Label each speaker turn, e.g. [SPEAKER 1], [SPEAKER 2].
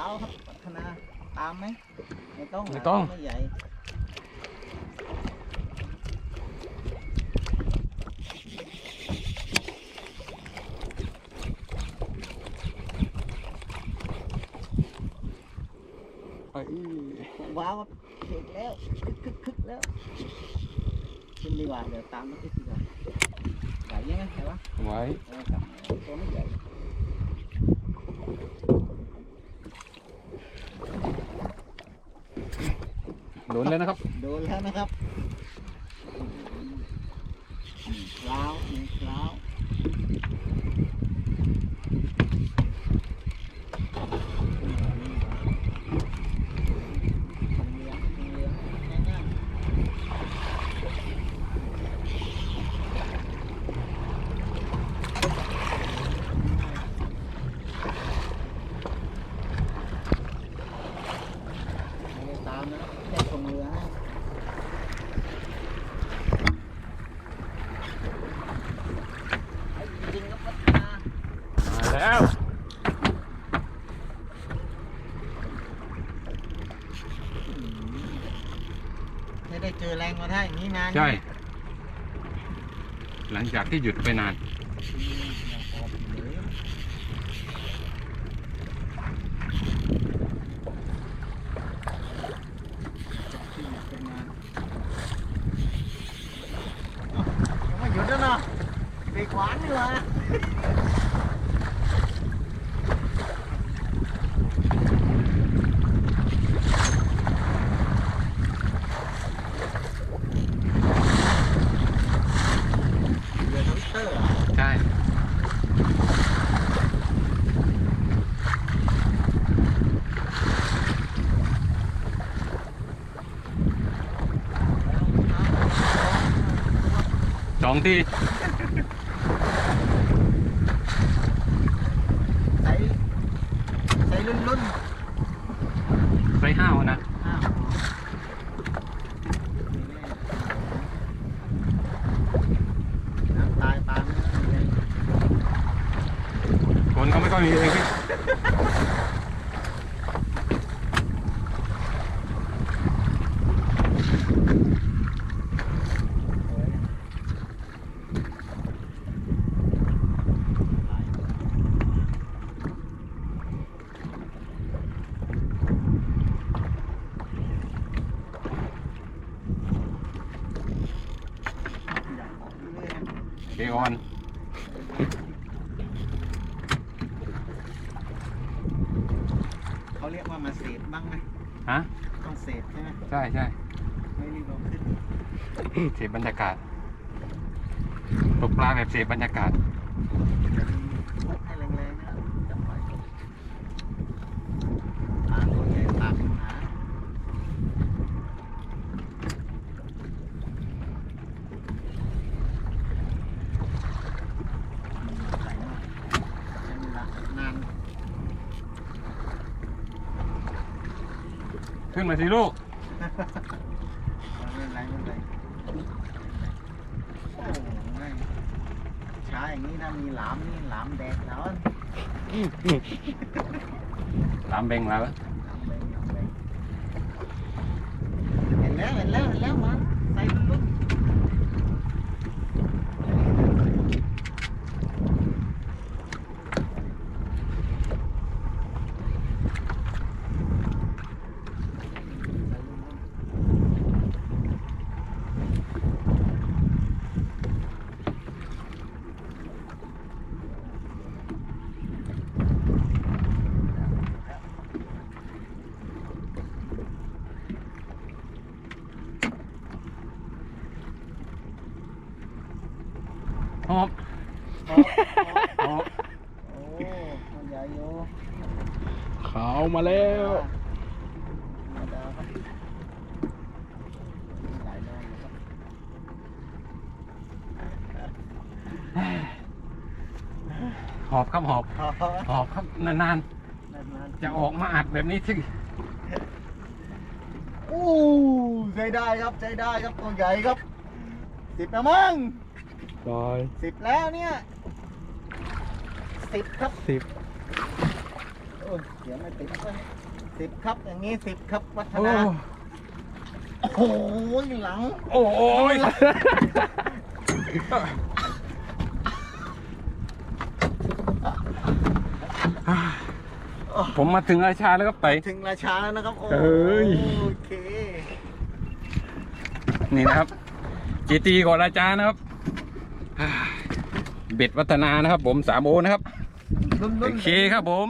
[SPEAKER 1] าวครับพัฒนาตามไหมไม่ต้อง
[SPEAKER 2] ไม่ต้อง
[SPEAKER 1] ไม่ใหญ่
[SPEAKER 2] เอ้ย
[SPEAKER 1] ว้าวครับเด็กแล้วคึกคึกคึกแล้วขึ้นดีกว่าเดี๋ยวตามมาขึ้นดีกว่าใหญ่ยังไงใช่ปะ
[SPEAKER 2] ไว้
[SPEAKER 1] เออครับตัวไม่ใหญ่
[SPEAKER 2] ดนแล้วนะครับ
[SPEAKER 1] โดนแล้วนะครับกล้าวหนึ่งกล้าวทองเหลืองทองเหลืองง่ายๆไม่ได้ตามนะครับแค่ทองเหลือง ไอ้จริงก็พัฒนา
[SPEAKER 2] มาแล้ว
[SPEAKER 1] ไม่ได้เจอแรงมาได้อย่างนี้นาน
[SPEAKER 2] ใช่ หลังจากที่หยุดไปนาน
[SPEAKER 1] อืมยังออกอยู่เลยจะขึ้นเป็นงานเอ้ายังไม่หยุดแล้วเนาะไปขวานดีกว่าเรือทวิตเตอร์เหรอ
[SPEAKER 2] ใช่ ส องที่
[SPEAKER 1] ใส่ใส่รุ่นรุ่น
[SPEAKER 2] ไปห้าวนะ
[SPEAKER 1] อ้าวน้ำตายปลาไม่มีเลย
[SPEAKER 2] คนก็ไม่ค่อยมีเองพี่
[SPEAKER 1] อยากออกเรื่อยๆนะ
[SPEAKER 2] เกออน
[SPEAKER 1] เขาเรียกว่ามาเสพบ้างไหม
[SPEAKER 2] ฮะ
[SPEAKER 1] ต้องเสพใช่ไหม
[SPEAKER 2] ใช่ใช่
[SPEAKER 1] ไม่รีบเอาขึ้น
[SPEAKER 2] เสพบรรยากาศตกปลาแบบเสพบรรยากาศ
[SPEAKER 1] พุกให้แรงๆนะครับจับไว้ปลาตัวใหญ่ปากหาไหลมากใช้เวลานาน
[SPEAKER 2] ขึ้นมาสิลูก
[SPEAKER 1] ไม่เป็นไรไม่เป็นไรโอ้โหไม่ช้าอย่างนี้ถ้ามีหลามนี่หลามแดกแล้ว
[SPEAKER 2] ตามเบงแล้ว
[SPEAKER 1] หลามแดงหลามแดงเห็นแล้วเห็นแล้วเห็นแล้วมันใส่ลุก
[SPEAKER 2] หอบ
[SPEAKER 1] โอ้
[SPEAKER 2] หอบ
[SPEAKER 1] โอ้มันใหญ่อยู่
[SPEAKER 2] ขาวมาแล้ว
[SPEAKER 1] ธรรมดาครับหลายโลอยู่ครับ
[SPEAKER 2] หอบครับหอบ
[SPEAKER 1] พอ
[SPEAKER 2] หอบครับนาน
[SPEAKER 1] นาน
[SPEAKER 2] ๆ
[SPEAKER 1] ๆ
[SPEAKER 2] จะออกมาอัดแบบนี้สิ
[SPEAKER 1] อู้ใช้ได้ครับใช้ได้ครับตัวใหญ่ครับสิบแล้วมั้ง
[SPEAKER 2] ซอย
[SPEAKER 1] สิบแล้วเนี่ยสิบครับ
[SPEAKER 2] สิบ
[SPEAKER 1] โอ้โอ้ยเสียงไม่ติดเว้ยสิบครับอย่างนี้สิบครับวัฒ
[SPEAKER 2] โอ้
[SPEAKER 1] นาโอ้โหหลัง
[SPEAKER 2] โอ้โอ้ยผมมาถึงราชาแล้วครับไต่
[SPEAKER 1] ถึงราชาแล้วนะครับโอ้
[SPEAKER 2] เอ้ย
[SPEAKER 1] โอเค
[SPEAKER 2] นี่นะครับจีตีก่อนราชานะครับ เบ็ดวัฒนานะครับผมสามโอนะครับ
[SPEAKER 1] ลุ้นๆ
[SPEAKER 2] โอเคครับผม